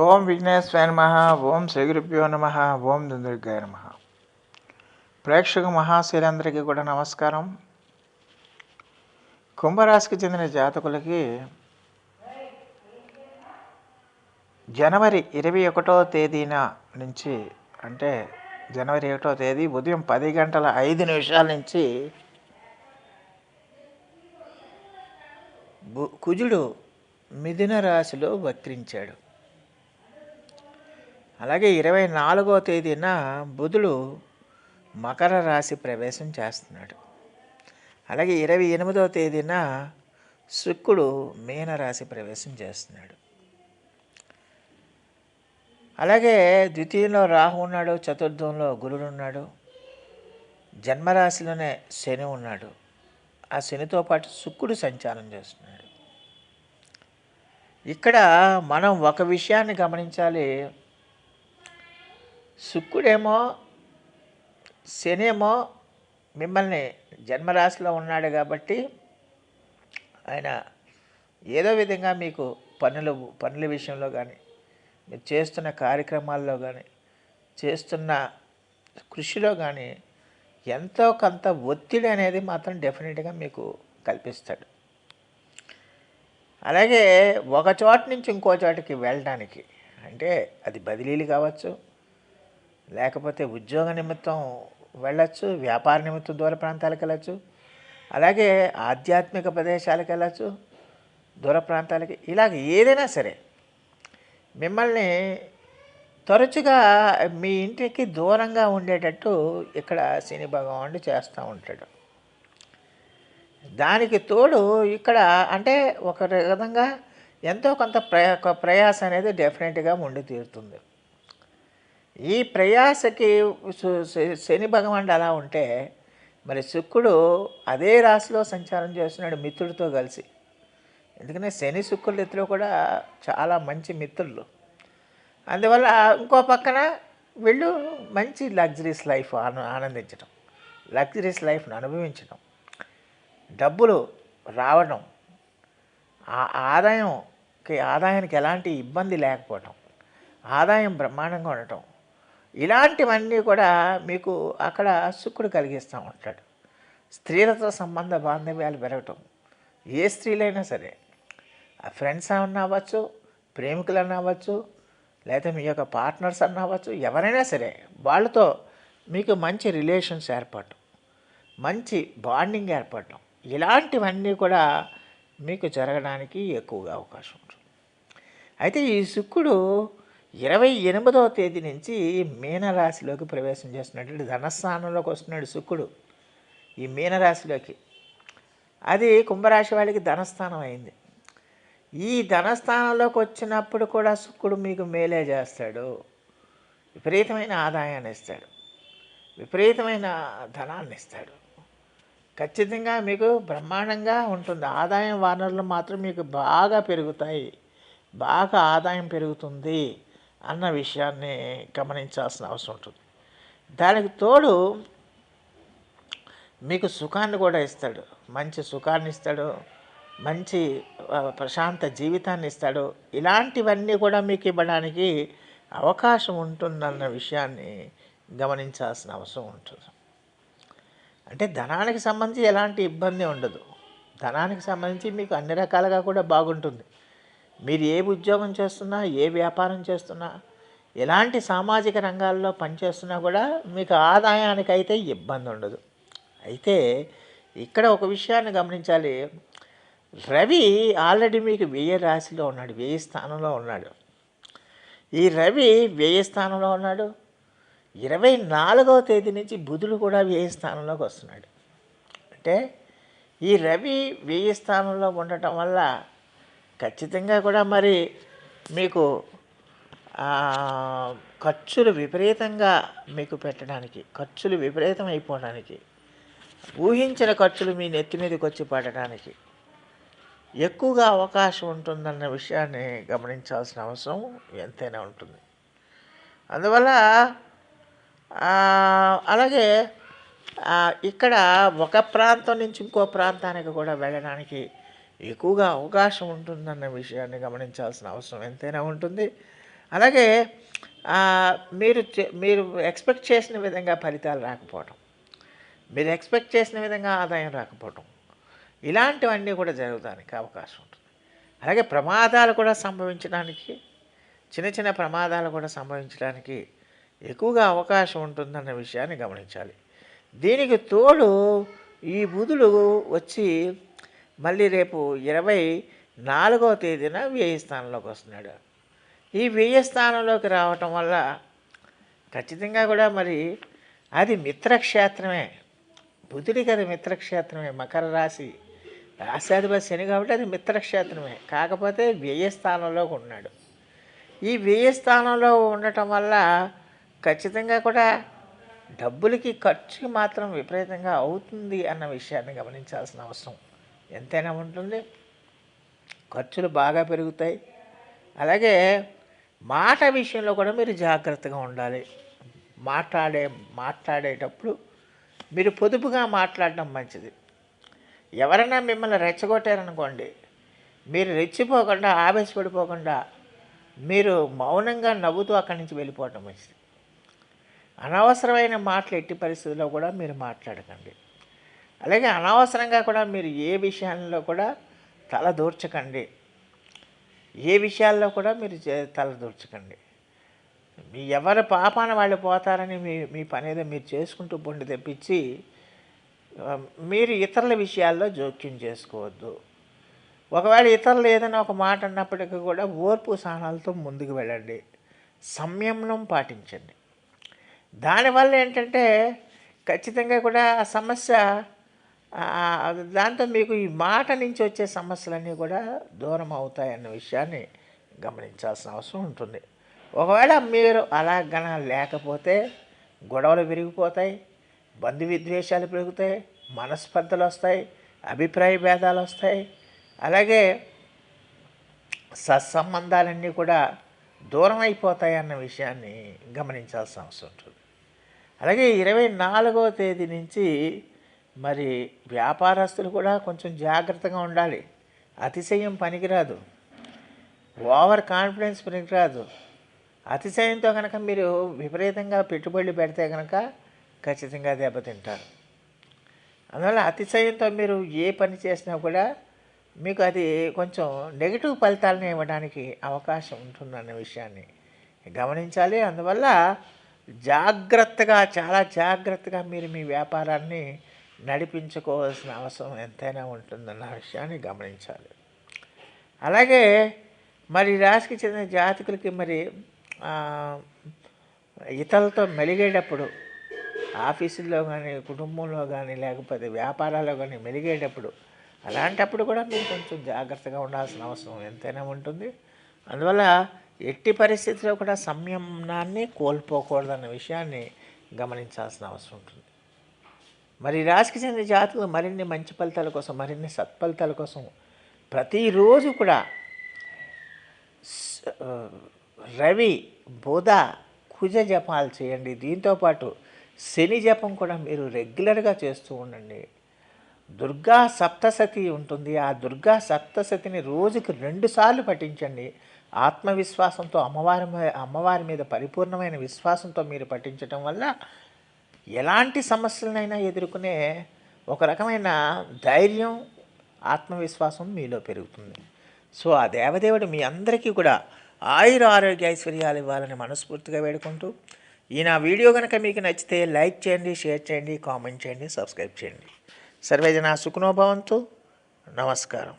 ఓం విఘ్నేశ్వర నమ ఓం శ్రీగురుభ్యో నమ ఓం దుందుర్గాయ నమ. ప్రేక్షక మహాశీలందరికీ కూడా నమస్కారం. కుంభరాశికి చెందిన జాతకులకి జనవరి ఇరవై ఒకటో తేదీన నుంచి అంటే జనవరి ఒకటో తేదీ ఉదయం పది గంటల ఐదు నిమిషాల నుంచి కుజుడు మిథున రాశిలో వక్రించాడు. అలాగే ఇరవై నాలుగో తేదీన బుధుడు మకర రాశి ప్రవేశం చేస్తున్నాడు. అలాగే ఇరవై ఎనిమిదవ తేదీన శుక్రుడు మీన రాశి ప్రవేశం చేస్తున్నాడు. అలాగే ద్వితీయంలో రాహు ఉన్నాడు చతుర్థంలో గురుడు ఉన్నాడు జన్మరాశిలోనే శని ఉన్నాడు. ఆ శనితో పాటు శుక్రుడు సంచారం చేస్తున్నాడు. ఇక్కడ మనం ఒక విషయాన్ని గమనించాలి. శుక్రుడేమో శనేమో మిమ్మల్ని జన్మరాశిలో ఉన్నాడు కాబట్టి ఆయన ఏదో విధంగా మీకు పనులు పనుల విషయంలో కానీ మీరు చేస్తున్న కార్యక్రమాల్లో కానీ చేస్తున్న కృషిలో కానీ ఎంతో కొంత ఒత్తిడి అనేది మాత్రం డెఫినెట్గా మీకు కల్పిస్తాడు. అలాగే ఒక చోట నుంచి ఇంకో చోటకి వెళ్ళడానికి అంటే అది బదిలీలు కావచ్చు లేకపోతే ఉద్యోగ నిమిత్తం వెళ్ళచ్చు వ్యాపార నిమిత్తం దూర ప్రాంతాలకు వెళ్ళచ్చు అలాగే ఆధ్యాత్మిక ప్రదేశాలకు వెళ్ళచ్చు దూర ప్రాంతాలకి ఇలాగ ఏదైనా సరే. మిమ్మల్ని తరచుగా మీ ఇంటికి దూరంగా ఉండేటట్టు ఇక్కడ శని భగవానుడు చేస్తూ ఉంటాడు. దానికి తోడు ఇక్కడ అంటే ఒక విధంగా ఎంతో కొంత ప్రయా ప్రయాస అనేది డెఫినెట్గా ఉండి తీరుతుంది. ఈ ప్రయాసకి శని భగవానుడు అలా ఉంటే మరి శుక్రుడు అదే రాశిలో సంచారం చేస్తున్నాడు మిత్రుడితో కలిసి. ఎందుకంటే శని శుక్రులు ఇద్దరు కూడా చాలా మంచి మిత్రులు. అందువల్ల ఇంకో పక్కన వీళ్ళు మంచి లగ్జరీస్ లైఫ్ ఆన ఆనందించడం లగ్జరీస్ లైఫ్ను అనుభవించడం డబ్బులు రావడం ఆ ఆదాయంకి ఆదాయానికి ఎలాంటి ఇబ్బంది లేకపోవటం ఆదాయం బ్రహ్మాండంగా ఉండటం ఇలాంటివన్నీ కూడా మీకు అక్కడ శుక్రుడు కలిగిస్తూ ఉంటాడు. స్త్రీలతో సంబంధ బాంధవ్యాలు పెరగటం ఏ స్త్రీలైనా సరే ఆ ఫ్రెండ్స్ అన్నవచ్చు అవ్వచ్చు ప్రేమికులు అన్నవచ్చు అవ్వచ్చు లేదా మీ యొక్క పార్ట్నర్స్ అన్నవచ్చు అవ్వచ్చు ఎవరైనా సరే వాళ్ళతో మీకు మంచి రిలేషన్స్ ఏర్పడటం మంచి బాండింగ్ ఏర్పడటం ఇలాంటివన్నీ కూడా మీకు జరగడానికి ఎక్కువగా అవకాశం ఉంటుంది. అయితే ఈ శుక్రుడు ఇరవై ఎనిమిదవ తేదీ నుంచి మీనరాశిలోకి ప్రవేశం చేస్తున్నటువంటి ధనస్థానంలోకి వస్తున్నాడు శుక్రుడు ఈ మీనరాశిలోకి. అది కుంభరాశి వాళ్ళకి ధనస్థానం అయింది. ఈ ధనస్థానంలోకి వచ్చినప్పుడు కూడా శుక్రుడు మీకు మేలే చేస్తాడు. విపరీతమైన ఆదాయాన్ని ఇస్తాడు. విపరీతమైన ధనాన్ని ఇస్తాడు. ఖచ్చితంగా మీకు బ్రహ్మాండంగా ఉంటుంది. ఆదాయం వనరులు మాత్రం మీకు బాగా పెరుగుతాయి. బాగా ఆదాయం పెరుగుతుంది. అన్న విషయాన్ని గమనించాల్సిన అవసరం ఉంటుంది. దానికి తోడు మీకు సుఖాన్ని కూడా ఇస్తాడు. మంచి సుఖాన్ని ఇస్తాడు. మంచి ప్రశాంత జీవితాన్ని ఇస్తాడు. ఇలాంటివన్నీ కూడా మీకు ఇవ్వడానికి అవకాశం ఉంటుందన్న విషయాన్ని గమనించాల్సిన అవసరం ఉంటుంది. అంటే ధనానికి సంబంధించి ఎలాంటి ఇబ్బంది ఉండదు. ధనానికి సంబంధించి మీకు అన్ని రకాలుగా కూడా బాగుంటుంది. మీరు ఏ ఉద్యోగం చేస్తున్నా ఏ వ్యాపారం చేస్తున్నా ఎలాంటి సామాజిక రంగాల్లో పనిచేస్తున్నా కూడా మీకు ఆదాయానికి అయితే ఇబ్బంది ఉండదు. అయితే ఇక్కడ ఒక విషయాన్ని గమనించాలి. రవి ఆల్రెడీ మీకు వ్యయ రాశిలో ఉన్నాడు వ్యయ స్థానంలో ఉన్నాడు. ఈ రవి వ్యయ స్థానంలో ఉన్నాడు. ఇరవై నాలుగవ తేదీ నుంచి బుధుడు కూడా వ్యయ స్థానంలోకి వస్తున్నాడు. అంటే ఈ రవి వ్యయ స్థానంలో ఉండటం వల్ల ఖచ్చితంగా కూడా మరి మీకు ఖర్చులు విపరీతంగా మీకు పెట్టడానికి ఖర్చులు విపరీతం అయిపోవడానికి ఊహించిన ఖర్చులు మీ నెత్తి మీదకి వచ్చి పడడానికి ఎక్కువగా అవకాశం ఉంటుందన్న విషయాన్ని గమనించాల్సిన అవసరం ఎంతైనా ఉంటుంది. అందువల్ల అలాగే ఇక్కడ ఒక ప్రాంతం నుంచి ఇంకో ప్రాంతానికి కూడా వెళ్ళడానికి ఎక్కువగా అవకాశం ఉంటుందన్న విషయాన్ని గమనించాల్సిన అవసరం ఎంతైనా ఉంటుంది. అలాగే మీరు చే- మీరు ఎక్స్పెక్ట్ చేసిన విధంగా ఫలితాలు రాకపోవటం మీరు ఎక్స్పెక్ట్ చేసిన విధంగా ఆదాయం రాకపోవటం ఇలాంటివన్నీ కూడా జరగడానికి అవకాశం ఉంటుంది. అలాగే ప్రమాదాలు కూడా సంభవించడానికి చిన్న చిన్న ప్రమాదాలు కూడా సంభవించడానికి ఎక్కువగా అవకాశం ఉంటుందన్న విషయాన్ని గమనించాలి. దీనికి తోడు ఈ బుధులు వచ్చి మళ్ళీ రేపు ఇరవై నాలుగవ తేదీన వ్యయ స్థానంలోకి వస్తున్నాడు. ఈ వ్యయ స్థానంలోకి రావటం వల్ల ఖచ్చితంగా కూడా మరి అది మిత్రక్షేత్రమే. బుధుడికి అది మిత్రక్షేత్రమే. మకర రాశి రాశాధిపతి శని కాబట్టి అది మిత్రక్షేత్రమే. కాకపోతే వ్యయస్థానంలో ఉన్నాడు. ఈ వ్యయస్థానంలో ఉండటం వల్ల ఖచ్చితంగా కూడా డబ్బులకి ఖర్చుకి మాత్రం విపరీతంగా అవుతుంది అన్న విషయాన్ని గమనించాల్సిన అవసరం. ఎంతైనా ఉంటుంది. ఖర్చులు బాగా పెరుగుతాయి. అలాగే మాట విషయంలో కూడా మీరు జాగ్రత్తగా ఉండాలి. మాట్లాడే మాట్లాడేటప్పుడు మీరు పొదుపుగా మాట్లాడడం మంచిది. ఎవరైనా మిమ్మల్ని రెచ్చగొట్టారనుకోండి మీరు రెచ్చిపోకుండా ఆవేశపడిపోకుండా మీరు మౌనంగా నవ్వుతూ అక్కడి నుంచి వెళ్ళిపోవటం మంచిది. అనవసరమైన మాటలు ఎట్టి పరిస్థితుల్లో కూడా మీరు మాట్లాడకండి. అలాగే అనవసరంగా కూడా మీరు ఏ విషయాల్లో కూడా తల దూర్చకండి. ఏ విషయాల్లో కూడా మీరు చే- తల దూర్చకండి. మీ ఎవరి పాపాన వాళ్ళు పోతారని మీ మీ పని ఏదో మీరు చేసుకుంటూ పొండి తెప్పించి మీరు ఇతరుల విషయాల్లో జోక్యం చేసుకోవద్దు. ఒకవేళ ఇతరులు ఏదైనా ఒక మాట అన్నప్పటికీ కూడా ఓర్పు సహనాలతో ముందుకు వెళ్ళండి. సంయమనం పాటించండి. దానివల్ల ఏంటంటే ఖచ్చితంగా కూడా ఆ సమస్య దాంతో మీకు ఈ మాట నుంచి వచ్చే సమస్యలన్నీ కూడా దూరం అవుతాయన్న విషయాన్ని గమనించాల్సిన అవసరం ఉంటుంది. ఒకవేళ మీరు అలా గణ లేకపోతే గొడవలు విరిగిపోతాయి బంధు విద్వేషాలు పెరుగుతాయి మనస్పర్ధలు వస్తాయి అభిప్రాయ భేదాలు వస్తాయి. అలాగే సత్సంబంధాలన్నీ కూడా దూరం అయిపోతాయి అన్న విషయాన్ని గమనించాల్సిన అవసరం ఉంటుంది. అలాగే ఇరవై నాలుగవ తేదీ నుంచి మరి వ్యాపారస్తులు కూడా కొంచెం జాగ్రత్తగా ఉండాలి. అతిశయం పనికిరాదు. ఓవర్ కాన్ఫిడెన్స్ పనికిరాదు. అతిశయంతో కనుక మీరు విపరీతంగా పెట్టుబడులు పెడితే కనుక ఖచ్చితంగా దెబ్బతింటారు. అందువల్ల అతిశయంతో మీరు ఏ పని చేసినా కూడా మీకు అది కొంచెం నెగిటివ్ ఫలితాలను ఇవ్వడానికి అవకాశం ఉంటుందన్న విషయాన్ని గమనించాలి. అందువల్ల జాగ్రత్తగా చాలా జాగ్రత్తగా మీరు మీ వ్యాపారాన్ని నడిపించుకోవాల్సిన అవసరం ఎంతైనా ఉంటుందన్న విషయాన్ని గమనించాలి. అలాగే మరి రాశికి చెందిన జాతకులకి మరి ఇతరులతో మెలిగేటప్పుడు ఆఫీసుల్లో కానీ కుటుంబంలో కానీ లేకపోతే వ్యాపారాల్లో కానీ మెలిగేటప్పుడు అలాంటప్పుడు కూడా మీరు కొంచెం జాగ్రత్తగా ఉండాల్సిన అవసరం ఎంతైనా ఉంటుంది. అందువల్ల ఎట్టి పరిస్థితిలో కూడా సంయమనాన్ని కోల్పోకూడదన్న విషయాన్ని గమనించాల్సిన అవసరం ఉంటుంది. మరి రాశికి చెందిన జాతకులు మరిన్ని మంచి ఫలితాల కోసం మరిన్ని సత్ఫలితాల కోసం ప్రతిరోజు కూడా రవి బుధ కుజ జపాలు చేయండి. దీంతోపాటు శని జపం కూడా మీరు రెగ్యులర్గా చేస్తూ ఉండండి. దుర్గా సప్తసతి ఉంటుంది. ఆ దుర్గా సప్తసతిని రోజుకి రెండుసార్లు పఠించండి. ఆత్మవిశ్వాసంతో అమ్మవారి మీద అమ్మవారి మీద పరిపూర్ణమైన విశ్వాసంతో మీరు పఠించటం వల్ల ఎలాంటి సమస్యలనైనా ఎదుర్కొనే ఒక రకమైన ధైర్యం ఆత్మవిశ్వాసం మీలో పెరుగుతుంది. సో ఆ దేవదేవుడు మీ అందరికీ కూడా ఆయుర ఆరోగ్య ఐశ్వర్యాలు ఇవ్వాలని మనస్ఫూర్తిగా వేడుకుంటూ ఈ నా వీడియో కనుక మీకు నచ్చితే లైక్ చేయండి షేర్ చేయండి కామెంట్ చేయండి సబ్స్క్రైబ్ చేయండి. సర్వేజన సుఖనోభవంతు నమస్కారం.